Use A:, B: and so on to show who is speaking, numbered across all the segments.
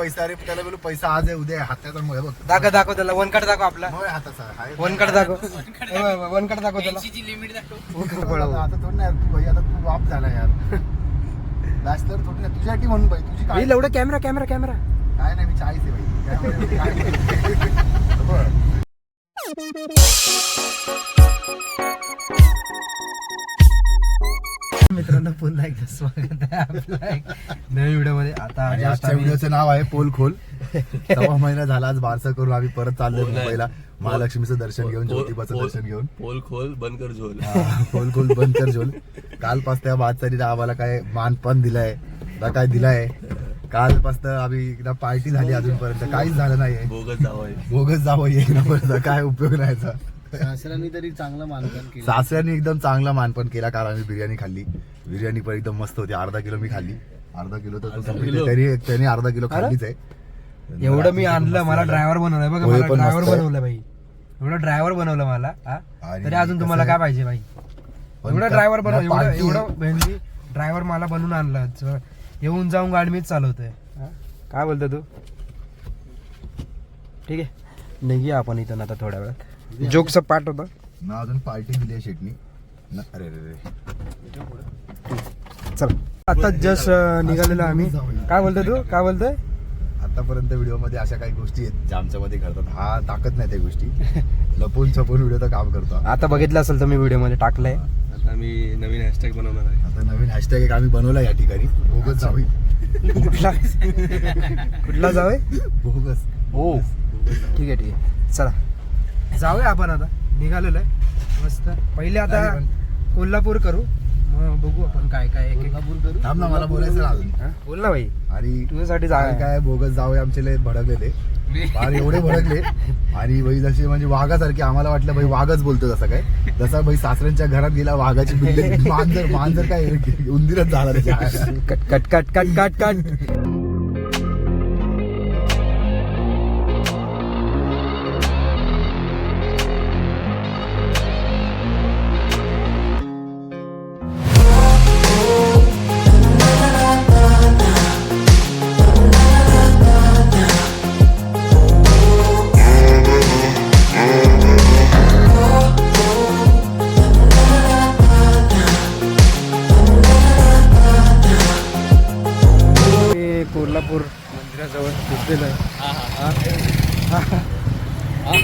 A: पैसा अरे त्याला बोलू पैसा आज आहे उद्या आहे. हाताचा हे बघ
B: दाखव दाखव त्याला वन कट दाखव आपला
A: हाताचा आहे.
B: वन कट दाखव वन कट दाखव त्याला
C: लिमिट दाखव
A: आता थोडी नाही तू भाई आता तू बाप झाला यार बॅचलर थोडी नाही तुझ्यासाठी म्हणून भाई तुझी काय
B: एवढं कॅमेरा कॅमेरा कॅमेरा
A: काय नाही मी चाळीस आहे भाई काय नाही. बरं.
B: मित्रांनो पुन्हा एकदा स्वागत आहे आपल्या एक नवीन व्हिडिओमध्ये आता
A: आणि
B: just
A: आजच्या
B: आम्ही-
A: व्हिडिओचं नाव आहे पोल खोल. सव्वा महिना झाला आज बारसा करून आम्ही परत चाललोय मुंबईला. महालक्ष्मीचं दर्शन घेऊन ज्योतिबाचं दर्शन घेऊन.
D: पोल खोल बंद कर झोल.
A: हा, खोल खोल बंद कर झोल. कालपासून बादसारीला आम्हाला काय मानपण दिलाय ना काय दिलाय? कालपासून आम्ही एकदा पार्टी झाली अजूनपर्यंत. काहीच झालं नाहीये.
D: बोगस जावं
A: बोगस जावं काय उपयोग नाही याचा.
C: सासऱ्यांनी तरी चांगलं मानधन केलं.
A: सासऱ्याने एकदम चांगला मानपण केला काल आम्ही बिर्याणी खाल्ली. बिर्याणी पण एकदम मस्त होती. अर्धा किलो मी खाल्ली. अर्धा किलो तर तो complete
D: किलो?
A: तरी त्यांनी अर्धा किलो खाल्लीच आहे.
B: एवढं मी आणलं. मला ड्रायव्हर बनवलाय बघा. मला
A: पण
B: ड्रायव्हर
A: मस्त. आहे.
B: बनवलं भाई एवढं ड्रायव्हर बनवलं मला हा?
A: आणि
B: तरी अजून तुम्हाला
A: कसं
B: काय? पाहिजे भाई
A: पण
B: एवढं ड्रायव्हर बनव
A: ना
B: एवढं एवढं म्हणजे ड्रायव्हर मला बनवून आणलं. येऊन जाऊन गाडी मीच चालवतोय. हा? काय बोलतो तू? ठीक आहे. निघूया आपण इथून आता थोड्या वेळात. जोकचं पाठ होता.
A: ना अजून पार्टी दिली आहे शेटनी ना- अरे अरे अरे.
B: चल. आता जस्ट निघालेलो आम्ही. काय बोलतोय तू? काय बोलतोय?
A: आतापर्यंत व्हिडिओमध्ये अशा काही गोष्टी आहेत ज्या आमच्यामध्ये घडतात. हा टाकत नाही त्या गोष्टी. लपून छपून व्हिडिओ काम करतो
B: आता बघितलं असेल तर मी व्हिडिओमध्ये टाकलंय
D: आता मी नवीन हॅशटॅग बनवणार आहे.
A: आता नवीन हॅशटॅग एक आम्ही बनवला या ठिकाणी. बोगस जावी
B: कुठला? कुठला जावे
A: बोगस.
B: हो ठीक आहे ठीक आहे. चला. जाऊया आपण आता. निघालेलो आहे. मस्त. पहिले आता कोल्हापूर करू. मग बघू आपण काय काय एक- एक.
C: कोल्हापूर करू?
A: थांब ना मला बोलायचं अजून.
B: हा? बोल ना भाई.
A: आणि
B: तुझ्यासाठी जागा
A: काय बोगस जावे आमचे लय भडकलेले. फार एवढे भडकले. आणि भाई जसे म्हणजे वाघासारखे आम्हाला वाटलं भाई वाघच बोलतो तसं काय. जसा भाई सासऱ्यांच्या घरात गेला वाघाची बिल्डिंग मांजर मांजर काय उंदीरच झाला त्याच्या
B: cut cut cut cut cut cut.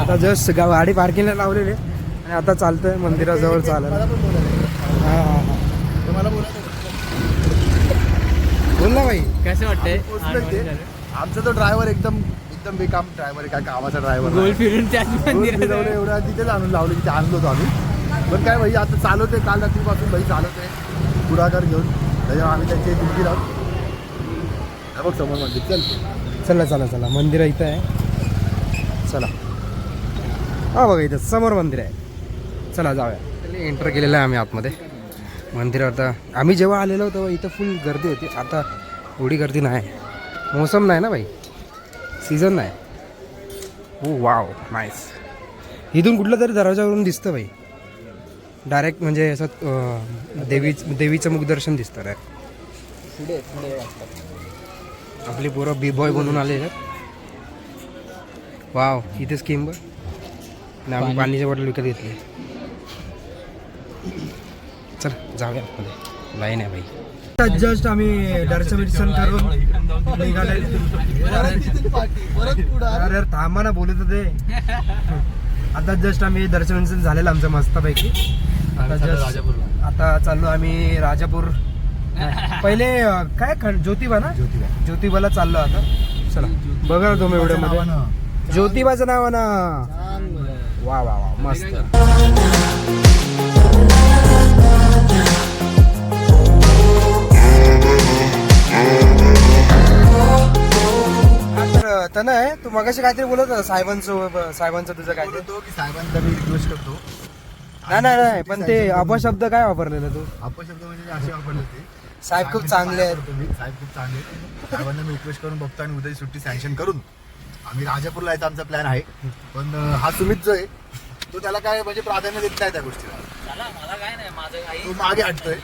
B: आता जस्ट गाव गाडी पार्किंगला लावलेली आहे. आणि आता चालतंय मंदिराजवळ हा, हा, हा.
A: बोलायचं
B: बोल ना भाई.
C: कसं वाटतंय.
A: आमचा तो ड्रायव्हर एकदम एकदम बेकाम ड्रायव्हर आहे काय कामाचा ड्रायव्हर
C: गोल फिरून
A: एवढ्या तिथेच आणून लावले तिथे आणलो होतो आम्ही. पण काय भाई आता चालवतोय काल रात्रीपासून भाई चालवतोय. पुढाकार घेऊन. त्याच्यावर आम्ही त्यांची दुर्गी राहू हा बघ समोर मंदिर. चल.
B: चला चला चला. मंदिर इथं आहे. चला. हा बघा इथं समोर मंदिर आहे. चला जाऊया. एंटर केलेलं आहे आम्ही आतमध्ये. मंदिरावर आता आम्ही जेव्हा आलेलो तेव्हा इथं फुल गर्दी होती. आता एवढी गर्दी नाही. मोसम नाही ना भाई? सीझन नाही. हो वाव नाईस इथून कुठलं तरी दरवाजावरून दिसतं भाई. डायरेक्ट म्हणजे असं अं, देवी देवीचं मुखदर्शन दिसतं डायरेक्ट
C: पुढे पुढे
B: आपली पोरं बी बॉय बनून आले वाव इथे स्कीम बघ आम्ही पाणीची बॉटल विकत घेतली. चल जाऊया. आतमध्ये लाईन आहे भाई जस्ट आम्ही दर्शन विर्शन करून निघाले अरे यार थांबा ना बोलत होते. आता जस्ट आम्ही दर्शन विर्शन झालेलं आमचं मस्तपैकी. आता जस्ट आता चाललो आम्ही राजापूर. पहिले अं, काय खंड? ज्योतिबा ना
A: ज्योतिबा.
B: ज्योतिबाला चाललो आता. चला. बघा तुम्ही एवढ्या मध्ये ज्योतिबाचं नाव आहे ना वा वा वा मस्त. हा, तर आहे तू मगाशी काहीतरी बोलत होता साहेबांचं साहेबांचं तुझं काय
A: बोलतो की साहेबांचा मी रिक्वेस्ट करतो.
B: नाही नाही नाही पण ते अपशब्द काय वापरलेलं तू?
A: अपशब्द म्हणजे असे वापरले होते.
B: साहेब खूप चांगले आहेत.
A: तुम्ही साहेब खूप चांगले आहेत. साहेबांना मी रिक्वेस्ट करून बघतो आणि उद्या सुट्टी सँक्शन करून. आम्ही राजापूरला यायचा आमचा प्लॅन आहे. पण हा सुमित जो आहे तो त्याला काय म्हणजे प्राधान्य देत नाही त्या गोष्टीला.
C: मला काय नाही माझं काही
A: तो मागे हटतोय.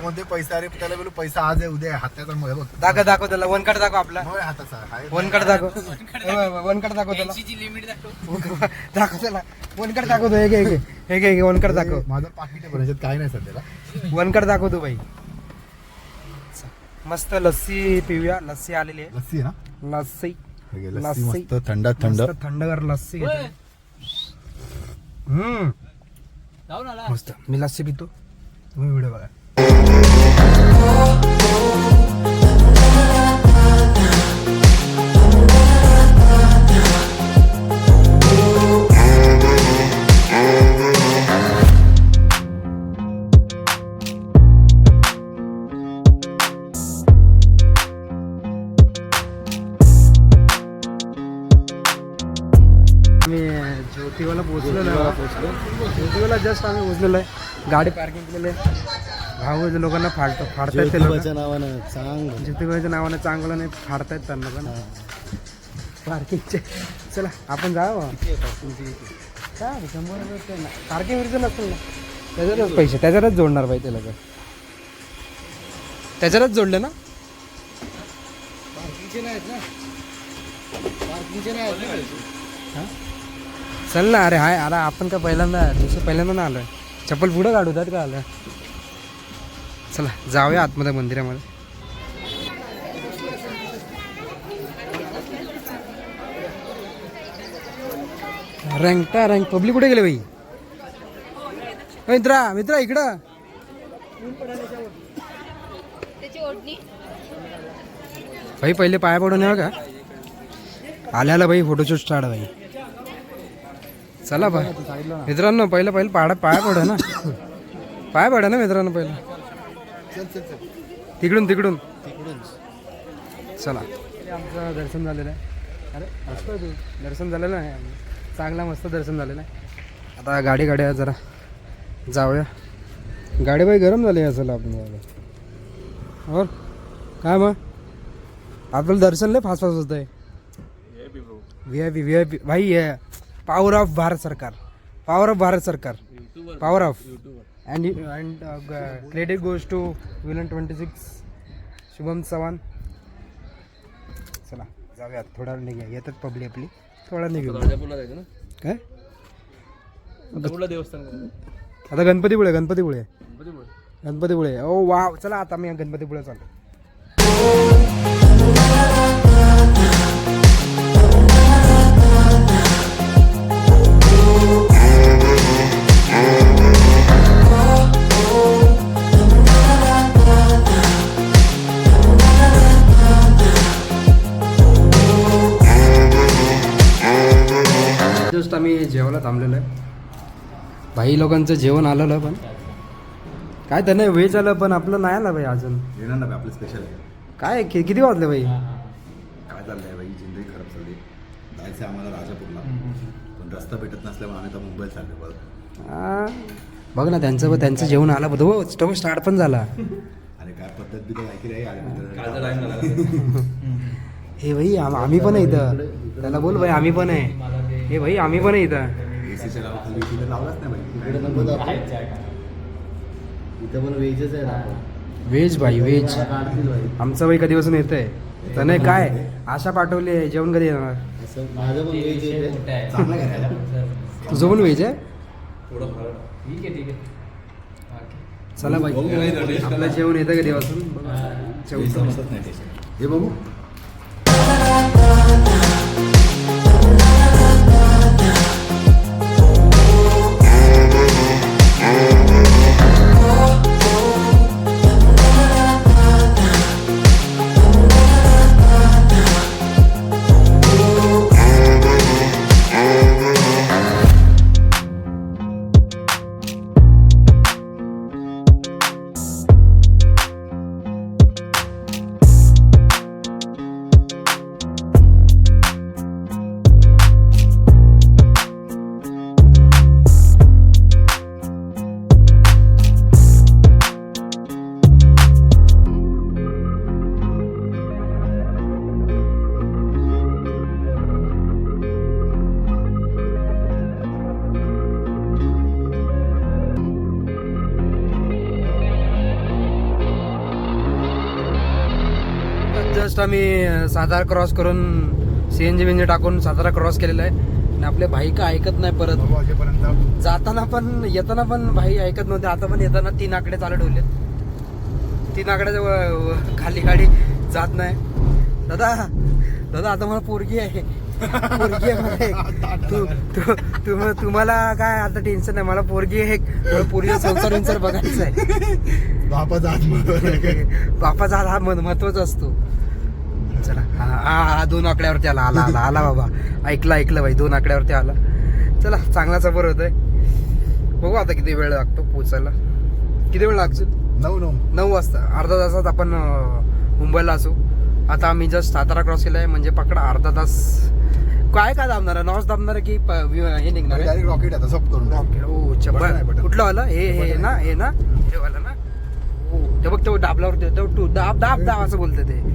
A: तो म्हणते पैसा अरे त्याला बोलू पैसा आज आहे उद्या आहे. हाताचा मग हे बघ.
B: दाखव दाखव त्याला वन कार्ड दाखव आपला.
A: मग हाताचा आहे.
B: वन कार्ड दाखव. वन कार्ड दाखव त्याला.
C: जी लिमिट दाखव.
B: दाखव त्याला. वन कार्ड दाखवतो हे घे, हे घे. हे घे, हे घे वन कार्ड दाखव.
A: माझं पाकिट आहे पण याच्यात काय नाही सध्याला
B: वन कार्ड दाखवतो बाई. मस्त लस्सी पिऊया. लस्सी आलेली आहे.
A: लस्सी आहे ना?
B: लस्सी.
A: हे घे, लस्सी
B: लस्सी.
A: मस्त थंड थंड.
B: मस्त थंडगार लस्सी घेतो. हम्म.
C: जाऊन आला.
B: मस्त. मी लस्सी पितो. तुम्ही व्हिडिओ बघा. आम्ही ज्योतिबाला पोहोचलेलो आहे. ज्योतिबाला जस्ट आम्ही पोहोचलेलो आहे. गाडी पार्किंग केलेली आहे. भाऊ लोकांना फाडतो फाडतायत ते लोक.
C: ज्योतिबाच्या नावानं चांगलं.
B: ज्योतिबाच्या नावानं चांगलं नाही फाडतायत त्यांना पण. पार्किंगचे. चला आपण जाऊ. काय शंभर रुपये ना पार्किंग वरचं नसेल ना? त्याच्यातच पैसे त्याच्यातच जोडणार पाहिजे ते लोक. त्याच्यातच जोडले ना?
C: पार्किंगचे नाहीत ना? पार्किंगचे नाही आहेत ना? पैसे.
B: चल ना अरे हाय अरे आपण का पहिल्यांदा दुसरं पहिल्यांदा ना आलोय. चप्पल पुढं काढू त्यात का आलं चला जाऊया आतमध्ये मंदिरामध्ये. रँगटा रँग पब्लिक कुठे गेले बाई? मित्रा मित्रा इकडं. भाई पहिले पाया पडून येऊ का? आल्याला भाई फोटोशूट स्टार्ट भाई चला भाई मित्रांनो पहिलं पहिलं पाडा पाया पडू ना. पाया पडा ना मित्रांनो पहिलं. तिकडून तिकडून. चला. आमचं दर्शन झालेलं आहे. अरे असतो तू. दर्शन झालेलं आहे. चांगला मस्त दर्शन झालेलं आहे. आता गाडी गाड्या जरा. जाऊया. गाडी बाई गरम झाली असेल आपण और काय मग? आपलं दर्शन लय फास्ट फास्ट होत आहे V I P V I P भाई ये पॉवर ऑफ भारत सरकार. पॉवर ऑफ भारत सरकार. Power off and and credit goes to villain twenty six Shubham Chavan. चला जाऊया थोडा निघूया. येतात पब्लिक आपली. थोडा निघू काय?
D: देवस्थान
B: आता गणपतीपुळे गणपतीपुळे.
D: गणपतीपुळे.
B: गणपतीपुळे. ओ वा चला आता मी गणपतीपुळे चालतो जस्ट आम्ही जेवायला थांबलेलो आहे. भाई लोकांचं जेवण आलेलं पण. काय तर नाही व्हेज आलं पण आपलं नाही आलं भाई अजून.
A: येणार ना आपलं स्पेशल
B: काय कि- किती वाजले भाई?
A: काय चाललंय बाई जिंदगी खराब चालली. जायचं आम्हाला राजापूरला. पण रस्ता भेटत नसल्यामुळे आम्ही आता मुंबईत चाललो बघ.
B: आ, बघ ना त्यांचं त्यांचं जेवण आलं बघ हो स्टोव स्टार्ट पण झाला.
A: आणि काय पद्धत बिद्धत ऐकली आहे आल्यानंतर
B: हे भाई आम- आम्ही पण आहे इथं. त्याला बोल भाई आम्ही पण आहे. हे भाई आम्ही पण आहे इथं.
A: एसीच्या नावाखाली AC तर लावलाच नाही
C: इकडे
A: बाई
C: नको दाखवू. इथं पण वेजच आहे ना.
B: व्हेज भाई व्हेज आमचं भाई कधीपासून येत आहे तर नाही काय? आशा पाठवली आहे जेवण कधी येणार?
C: असं माझं पण वेज येते
A: चांगला घ्यायला
B: तुझं पण व्हेज आहे?
D: थोडं फार.
C: ठीक आहे ठीक आहे.
B: चला भाई. आपलं जेवण येतं कधीपासून?
A: taste. हे बघू.
B: अं, सातारा क्रॉस करून सी एन जी बिंजी टाकून सातारा क्रॉस केलेला आहे. आणि आपले भाई का ऐकत नाही परत? जाताना पण येताना पण भाई ऐकत नव्हते. आता पण येताना तीन आकडे चालू ठेवलेत. तीन आकड्याच्या खाली गाडी जात नाही. दादा दादा आता मला पोरगी आहे. पोरगी आहे. तू तू तुम- तुम्हाला काय आता टेन्शन नाही. मला पोरगी आहे पोरीचा संसार विंसार बघायचा आहे.
A: बापाचा हात
B: बापाचा हा मह- महत्त्वाचा असतो. चला. हा हा दोन आकड्यावरती आला आला आला आला बाबा. ऐकलं ऐकलं भाई दोन आकड्यावरती आला. चला चांगला सफर होतोय. बघू आता किती वेळ लागतो पोचायला किती वेळ लागतो?
A: नऊ नऊ.
B: नऊ वाजता. अर्धा तासात आपण मुंबईला असू. आता आम्ही जस्ट सातारा क्रॉस केलाय म्हणजे पकडा अर्धा तास. काय काय दाबणार आहे? नॉस दाबणार आहे की हे निघणार आहे?
A: डायरेक्ट रॉकेट आता सब करून.
B: रॉकेट ओ
A: आहे.
B: कुठलं वाला हे हे ना हे ना? हे वाला ना? ते बघ तो दाबल्यावर ते- तो टू दाब दाब दाब असं बोलतं ते.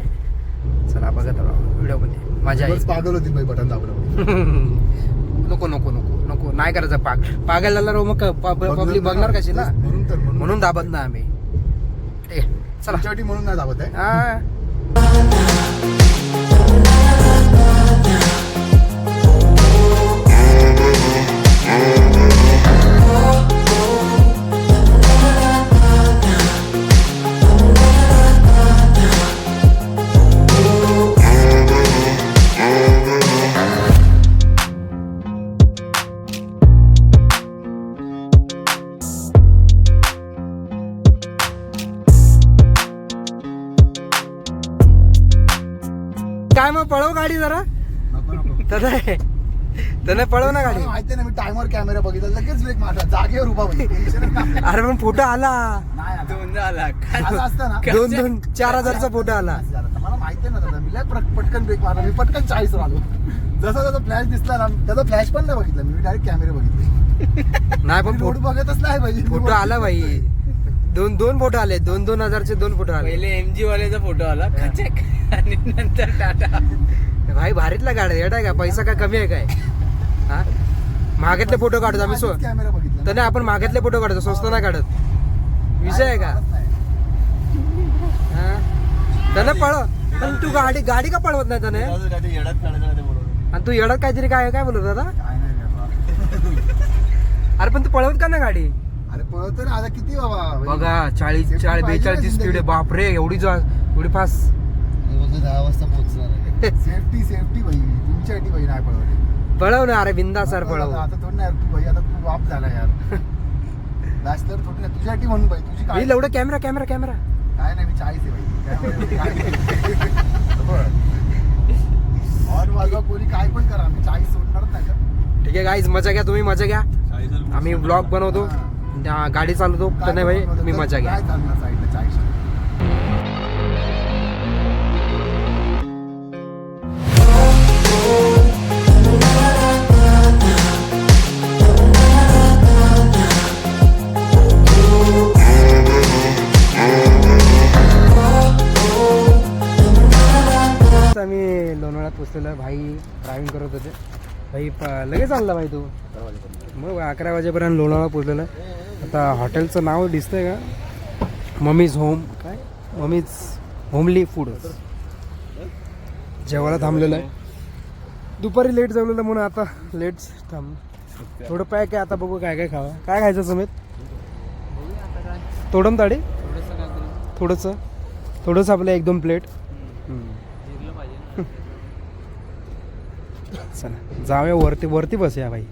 B: चला बघत व्हिडिओमध्ये मजा आहे
A: पागल होती बटन दाबलं
B: नको नको नको नको. नाही करायचं पाग. पागायला लागल्यावर मग पब्लिक बघणार कशी ना?
A: म्हणून तर म्हणून.
B: दाबत ना आम्ही. ठीक आहे चला
A: म्हणून नाही दाबत आहे?
B: हा. जरा? तने पळव ना गाडी.
A: माहिती नाही मी टायमर कॅमेरा बघितला लगेच ब्रेक मारला. जागेवर उभा.
B: अरे पण फोटो आला.
A: नाही आला. आला. असता ना?
B: दोन दोन चार हजारचा फोटो आला.
A: मला माहिती आहे ना दादा. मी पटकन ब्रेक मारला. मी पटकन चाळीस आलो. जसा त्याचा फ्लॅश दिसला ना त्याचा फ्लॅश पण नाही बघितला. मी डायरेक्ट कॅमेरे बघितले.
B: नाही पण फोटो
A: बघतच नाही पाहिजे
B: फोटो आला भाई. दोन दोन फोटो आले. दोन दोन हजारचे दोन फोटो आले.
C: पहिले एमजी वाल्याचा फोटो आला. खचक. आणि नंतर टाटा.
B: भाई भारीतला गाडी येत आहे का? पैसा काय कमी आहे काय? हा? महागातले फोटो काढतो आम्ही सो
A: कॅमेरा बघितला.
B: तने आपण महागातले फोटो काढतो स्वस्त नाही काढत. विषय आहे का? हा? त्यानं पळव पण तू गाडी गाडी का पळवत नाही त्याने? आणि तू येडत काहीतरी काय काय बोलत दादा
A: काय नाही रे बाबा.
B: अरे पण तू पळवत का ना गाडी?
A: अरे पळतो ना आता किती बाबा?
B: बघा चाळीस चाळीस बेचाळीस स्पीड आहे. बापरे एवढी जा एवढी फास्ट.
C: दहा वाजता आहे
A: सेफ्टी सेफ्टी भाई. तुमच्यासाठी भाई नाही पळवले.
B: पळव ना अरे बिंदा सर पळव.
A: आता थोडी नाही तू भाई आता तू बाप झाला यार. बॅचलर थोडी ना तुझ्यासाठी म्हणून भाई तुझी काय
B: एवढं कॅमेरा कॅमेरा कॅमेरा
A: काय नाही मी चाळीस आहे भाई. और वाजवा कोणी काय पण करा मी चाळीस सोडणारच नाही का
B: ठीक आहे गाईज मजा घ्या तुम्ही मजा घ्या. आम्ही ब्लॉग बनवतो. गाडी चालवतो. तर नाही भाई तुम्ही मजा घ्या. आहे भाई ड्रायव्हिंग करत होते. भाई प- लगेच आणला भाई तू. मग अकरा वाजेपर्यंत लोणावळा पोचलेला आहे आता हॉटेलचं नाव दिसतंय का? Mummy's home. काय? Mummy's homely food. जेवायला थांबलेलं आहे. दुपारी लेट जेवलेलं म्हणून आता लेट थांब. थोडं पॅक आहे आता बघू काय काय खावं. काय खायचं समेत तोडम ताडी? थोडंसं थोडंसं. आपलं एक दोन प्लेट चला जाऊया वरती वरती बसूया भाई.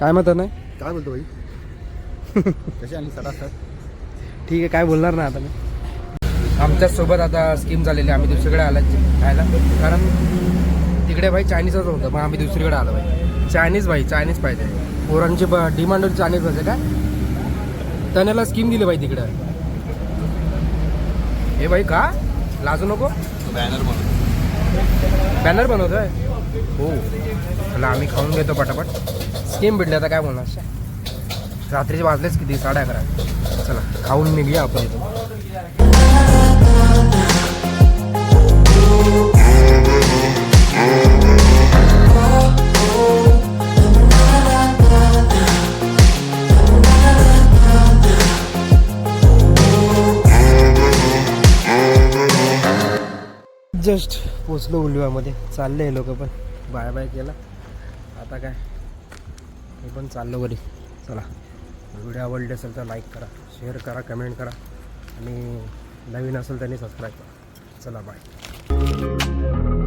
B: काय मत नाही
A: काय बोलतो भाई? कशी आणली सरासर?
B: ठीक आहे काय बोलणार ना आता मी. आमच्यासोबत आता स्कीम झालेली. आम्ही दुसरीकडे आला खायला. कारण तिकडे भाई चायनीजच होतं मग आम्ही दुसरीकडे आलो भाई. चायनीज भाई चायनीज पाहिजे. पोरांची डिमांड होती चायनीज पाहिजे का? त्याला स्कीम दिली भाई तिकडं. हे भाई का? लाजू नको?
D: बॅनर म्हणून.
B: बॅनर बनवतोय? हो. आणि आम्ही खाऊन घेतो पटापट. स्कीम भेटली आता काय बोलणार? रात्रीचे वाजलेच किती? साडे अकरा. चला खाऊन निघूया आपण इथून. जस्ट पोचलो उलव्यामध्ये. चालले लोक पण. बाय बाय केला. आता काय? मी पण चाललो घरी. चला. व्हिडिओ आवडले असेल तर लाईक करा शेअर करा कमेंट करा. आणि नवीन असेल त्यांनी सबस्क्राईब करा. चला बाय